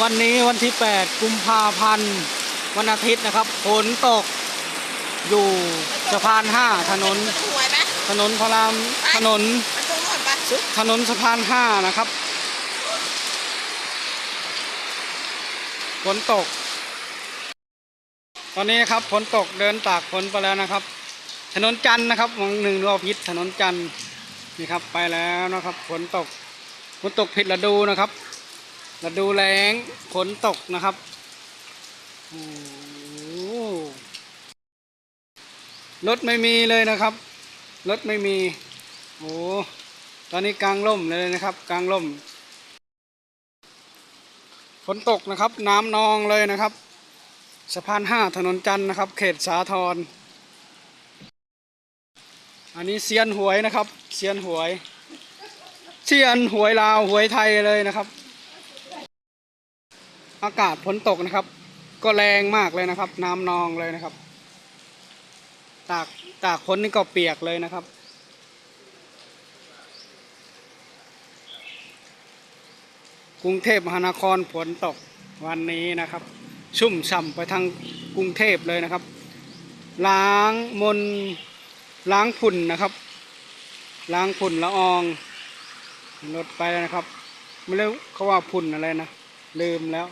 วันนี้วันที่ 8 กุมภาพันธ์ วันอาทิตย์นะครับ ฝนตก อยู่สะพาน 5 ถนนหวยไหมถนนพระราม ถนน มันตรงโน่นปะถนนสะพาน 5 นะครับ ฝนตก ตอนนี้นะครับ ฝนตก เดินตากฝนไปแล้วนะครับ ถนนจันทร์นะครับวังหนึ่งรอบพิษถนนจันทร์นี่ครับ ไปแล้วนะครับ ฝนตก ฝนตกผิดฤดูนะครับ ฤดูแล้งฝนตกนะครับโอ้รถไม่มีเลยนะครับ รถไม่มี โอ้ตอนนี้กลางร่มเลยนะครับ กลางร่ม ฝนตกนะครับ น้ำนองเลยนะครับสะพานห้าถนนจันทร์นะครับ เขตสาทรอันนี้เซียนหวยนะครับเซียนหวยเซียนหวยลาวหวยไทยเลยนะครับ อากาศฝนตกนะครับ ก็แรงมากเลยนะครับ น้ำนองเลยนะครับ ตากตากฝนนี่ก็เปียกเลยนะครับ กรุงเทพมหานครฝนตกวันนี้นะครับ ชุ่มฉ่ำไปทางกรุงเทพเลยนะครับ ล้างมนล้างฝุ่นนะครับ ล้างฝุ่นละอองลดไปแล้วนะครับ ไม่รู้เขาว่าฝุ่นอะไรนะ ลืมแล้ว